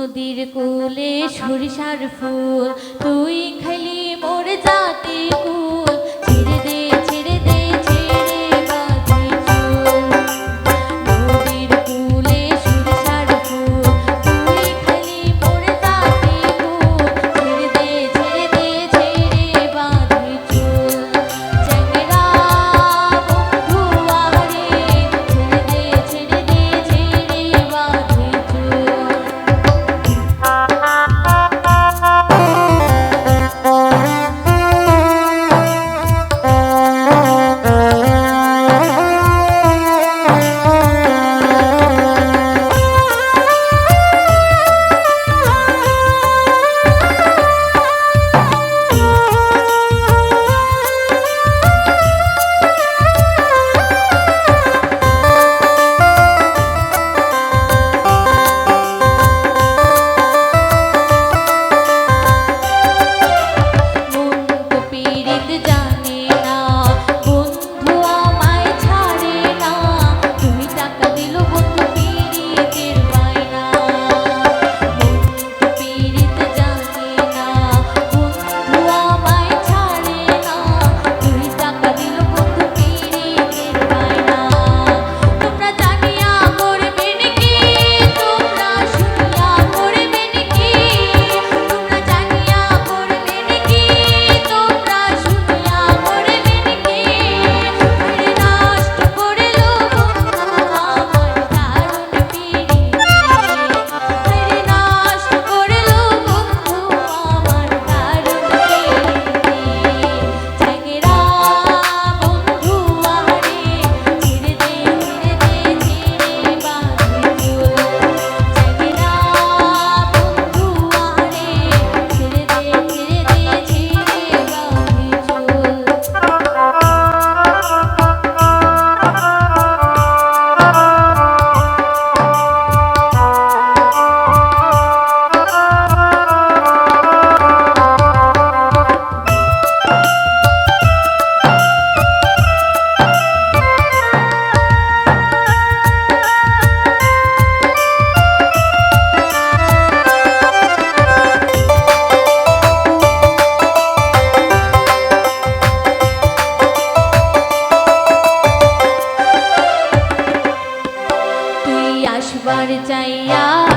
নদীর কোলে সরিষার ফুল তুই খালি চাইয়া